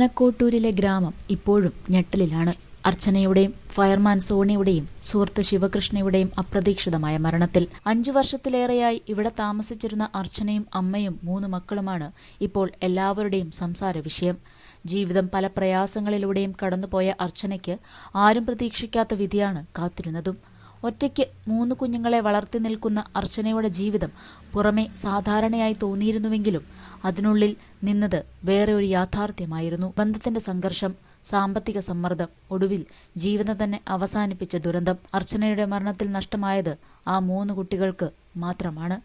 ആനക്കോട്ടൂരിലെ ഗ്രാമം ഇപ്പോഴും ഞെട്ടലിലാണ്. അർച്ചനയുടെയും ഫയർമാൻ സോണിയുടെയും സുഹൃത്ത് ശിവകൃഷ്ണയുടെയും അപ്രതീക്ഷിതമായ മരണത്തിൽ. അഞ്ചു വർഷത്തിലേറെയായി ഇവിടെ താമസിച്ചിരുന്ന അർച്ചനയും അമ്മയും മൂന്ന് മക്കളുമാണ് ഇപ്പോൾ എല്ലാവരുടെയും സംസാര വിഷയം. ജീവിതം പല പ്രയാസങ്ങളിലൂടെയും കടന്നുപോയ അർച്ചനയ്ക്ക് ആരും പ്രതീക്ഷിക്കാത്ത വിധിയാണ് കാത്തിരുന്നതും. ഒറ്റയ്ക്ക് മൂന്ന് കുഞ്ഞുങ്ങളെ വളർത്തി നിൽക്കുന്ന അർച്ചനയുടെ ജീവിതം പുറമെ സാധാരണയായി തോന്നിയിരുന്നുവെങ്കിലും അതിനുള്ളിൽ നിന്നത് വേറെ ഒരു യാഥാർത്ഥ്യമായിരുന്നു. ബന്ധത്തിന്റെ സംഘർഷം സാമ്പത്തിക സമ്മർദ്ദം ഒടുവിൽ ജീവിതം തന്നെ അവസാനിപ്പിച്ച ദുരന്തം അർച്ചനയുടെ മരണത്തിൽ നഷ്ടമായത് ആ മൂന്ന് കുട്ടികൾക്ക് മാത്രമാണ്.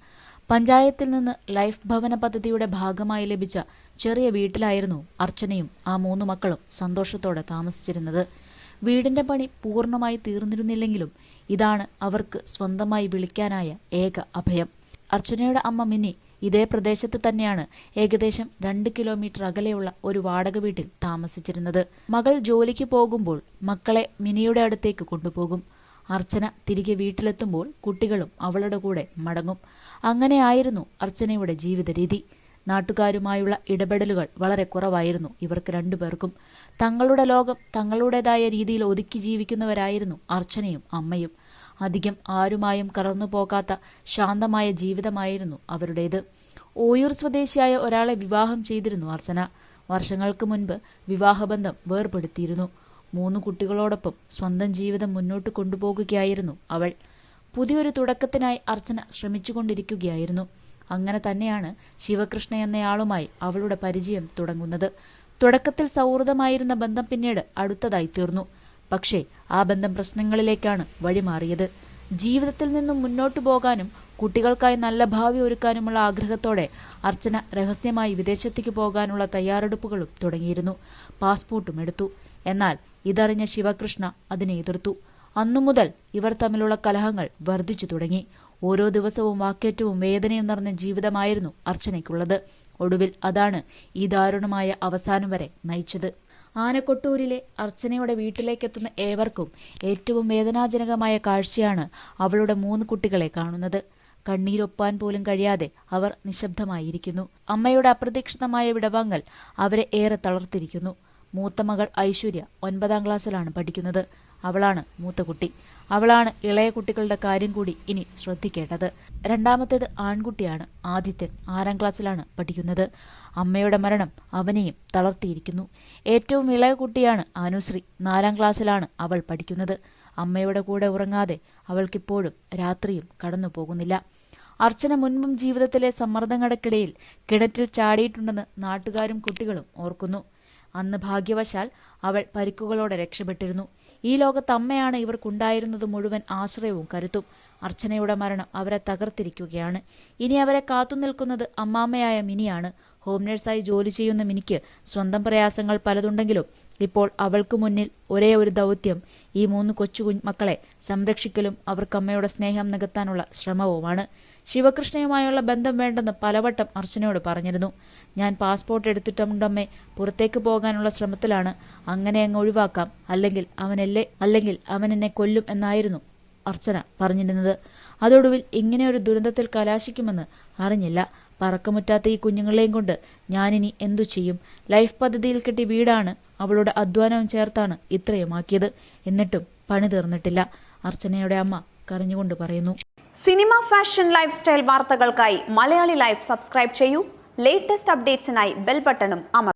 പഞ്ചായത്തിൽ നിന്ന് ലൈഫ് ഭവന പദ്ധതിയുടെ ഭാഗമായി ലഭിച്ച ചെറിയ വീട്ടിലായിരുന്നു അർച്ചനയും ആ മൂന്ന് മക്കളും സന്തോഷത്തോടെ താമസിച്ചിരുന്നത്. വീടിന്റെ പണി പൂർണമായി തീർന്നിരുന്നില്ലെങ്കിലും ഇതാണ് അവർക്ക് സ്വന്തമായി വിളിക്കാനായ ഏക അഭയം. അർച്ചനയുടെ അമ്മ മിനി ഇതേ പ്രദേശത്ത് തന്നെയാണ് ഏകദേശം രണ്ട് കിലോമീറ്റർ അകലെയുള്ള ഒരു വാടക വീട്ടിൽ താമസിച്ചിരുന്നത്. മകൾ ജോലിക്ക് പോകുമ്പോൾ മക്കളെ മിനിയുടെ അടുത്തേക്ക് കൊണ്ടുപോകും. അർച്ചന തിരികെ വീട്ടിലെത്തുമ്പോൾ കുട്ടികളും അവളുടെ കൂടെ മടങ്ങും. അങ്ങനെയായിരുന്നു അർച്ചനയുടെ ജീവിത രീതി നാട്ടുകാരുമായുള്ള ഇടപെടലുകൾ വളരെ കുറവായിരുന്നു. ഇവർക്ക് രണ്ടുപേർക്കും തങ്ങളുടെ ലോകം തങ്ങളുടേതായ രീതിയിൽ ഒതുക്കി ജീവിക്കുന്നവരായിരുന്നു അർച്ചനയും അമ്മയും. അധികം ആരുമായും കറന്നു പോകാത്ത ശാന്തമായ ജീവിതമായിരുന്നു അവരുടേത്. ഓയൂർ സ്വദേശിയായ ഒരാളെ വിവാഹം ചെയ്തിരുന്നു അർച്ചന. വർഷങ്ങൾക്ക് മുൻപ് വിവാഹബന്ധം വേർപെടുത്തിയിരുന്നു. മൂന്ന് കുട്ടികളോടൊപ്പം സ്വന്തം ജീവിതം മുന്നോട്ട് കൊണ്ടുപോകുകയായിരുന്നു അവൾ. പുതിയൊരു തുടക്കത്തിനായി അർച്ചന ശ്രമിച്ചുകൊണ്ടിരിക്കുകയായിരുന്നു. അങ്ങനെ തന്നെയാണ് ശിവകൃഷ്ണ എന്നയാളുമായി അവളുടെ പരിചയം തുടങ്ങുന്നത്. തുടക്കത്തിൽ സൗഹൃദമായിരുന്ന ബന്ധം പിന്നീട് അടുത്തതായി തീർന്നു. പക്ഷേ ആ ബന്ധം പ്രശ്നങ്ങളിലേക്കാണ് വഴിമാറിയത്. ജീവിതത്തിൽ നിന്നും മുന്നോട്ടു പോകാനും കുട്ടികൾക്കായി നല്ല ഭാവി ഒരുക്കാനുമുള്ള ആഗ്രഹത്തോടെ അർച്ചന രഹസ്യമായി വിദേശത്തേക്ക് പോകാനുള്ള തയ്യാറെടുപ്പുകളും തുടങ്ങിയിരുന്നു. പാസ്പോർട്ടും എടുത്തു. എന്നാൽ ഇതറിഞ്ഞ ശിവകൃഷ്ണ അതിനെ എതിർത്തു. അന്നു മുതൽ ഇവർ തമ്മിലുള്ള കലഹങ്ങൾ വർദ്ധിച്ചു തുടങ്ങി. ഓരോ ദിവസവും വാക്കേറ്റവും വേദനയും നിറഞ്ഞ ജീവിതമായിരുന്നു അർച്ചനയ്ക്കുള്ളത്. ഒടുവിൽ അതാണ് ഈ ദാരുണമായ അവസാനം വരെ നയിച്ചത്. ആനക്കൊട്ടൂരിലെ അർച്ചനയുടെ വീട്ടിലേക്കെത്തുന്ന ഏവർക്കും ഏറ്റവും വേദനാജനകമായ കാഴ്ചയാണ് അവളുടെ മൂന്ന് കുട്ടികളെ കാണുന്നത്. കണ്ണീരൊപ്പാൻ പോലും കഴിയാതെ അവർ നിശബ്ദമായിരിക്കുന്നു. അമ്മയുടെ അപ്രതീക്ഷിതമായ വിടവാങ്ങൽ അവരെ ഏറെ തളർത്തിരിക്കുന്നു മൂത്ത മകൾ ഐശ്വര്യ ഒൻപതാം ക്ലാസ്സിലാണ് പഠിക്കുന്നത്. അവളാണ് മൂത്ത കുട്ടി. അവളാണ് ഇളയ കുട്ടികളുടെ കാര്യം കൂടി ഇനി ശ്രദ്ധിക്കേണ്ടത്. രണ്ടാമത്തേത് ആൺകുട്ടിയാണ്. ആദിത്യൻ ആറാം ക്ലാസ്സിലാണ് പഠിക്കുന്നത്. അമ്മയുടെ മരണം അവനെയും തളർത്തിയിരിക്കുന്നു. ഏറ്റവും ഇളയ കുട്ടിയാണ് അനുശ്രീ. നാലാം ക്ലാസ്സിലാണ് അവൾ പഠിക്കുന്നത്. അമ്മയുടെ കൂടെ ഉറങ്ങാതെ അവൾക്കിപ്പോഴും രാത്രിയും കടന്നു പോകുന്നില്ല. അർച്ചന മുൻപും ജീവിതത്തിലെ സമ്മർദ്ദങ്ങൾക്കിടയിൽ കിണറ്റിൽ ചാടിയിട്ടുണ്ടെന്ന് നാട്ടുകാരും കുട്ടികളും ഓർക്കുന്നു. അന്ന് ഭാഗ്യവശാൽ അവൾ പരിക്കുകളോടെ രക്ഷപ്പെട്ടിരുന്നു. ഈ ലോകത്ത് അമ്മയാണ് ഇവർക്കുണ്ടായിരുന്നത് മുഴുവൻ ആശ്രയവും കരുത്തും. അർച്ചനയുടെ മരണം അവരെ തകർത്തിരിക്കുകയാണ്. ഇനി അവരെ കാത്തുനിൽക്കുന്നത് അമ്മാമ്മയായ മിനിയാണ്. ഹോം നഴ്സായി ജോലി ചെയ്യുന്ന മിനിക്ക് സ്വന്തം പ്രയാസങ്ങൾ പലതുണ്ടെങ്കിലും ഇപ്പോൾ അവൾക്ക് മുന്നിൽ ഒരേ ഒരു ദൗത്യം. ഈ മൂന്ന് കൊച്ചു മക്കളെ സംരക്ഷിക്കലും അവർക്ക് അമ്മയുടെ സ്നേഹം നികത്താനുള്ള ശ്രമവുമാണ്. ശിവകൃഷ്ണയുമായുള്ള ബന്ധം വേണ്ടെന്ന് പലവട്ടം അർച്ചനയോട് പറഞ്ഞിരുന്നു. ഞാൻ പാസ്പോർട്ട് എടുത്തിട്ടുണ്ടമ്മേ പുറത്തേക്ക് പോകാനുള്ള ശ്രമത്തിലാണ്. അങ്ങനെ അങ്ങ് ഒഴിവാക്കാം. അല്ലെങ്കിൽ അവനല്ലേ അല്ലെങ്കിൽ അവൻ എന്നെ കൊല്ലും എന്നായിരുന്നു അർച്ചന പറഞ്ഞിരുന്നത്. അതൊടുവിൽ ഇങ്ങനെ ഒരു ദുരന്തത്തിൽ കലാശിക്കുമെന്ന് അറിഞ്ഞില്ല. പറക്കമുറ്റാത്ത ഈ കുഞ്ഞുങ്ങളെയും കൊണ്ട് ഞാനിനി എന്തു ചെയ്യും? ലൈഫ് പദ്ധതിയിൽ കിട്ടിയ വീടാണ് അവളുടെ അധ്വാനവും ചേർത്താണ് ഇത്രയുമാക്കിയത്. എന്നിട്ടും പണി തീർന്നിട്ടില്ല. അർച്ചനയുടെ അമ്മ കരഞ്ഞുകൊണ്ട് പറയുന്നു. സിനിമ ഫാഷൻ ലൈഫ് സ്റ്റൈൽ വാർത്തകൾക്കായി മലയാളി ലൈഫ് സബ്സ്ക്രൈബ് ചെയ്യൂ. ലേറ്റസ്റ്റ് അപ്ഡേറ്റ്സിനായി ബെൽ ബട്ടണും അമർ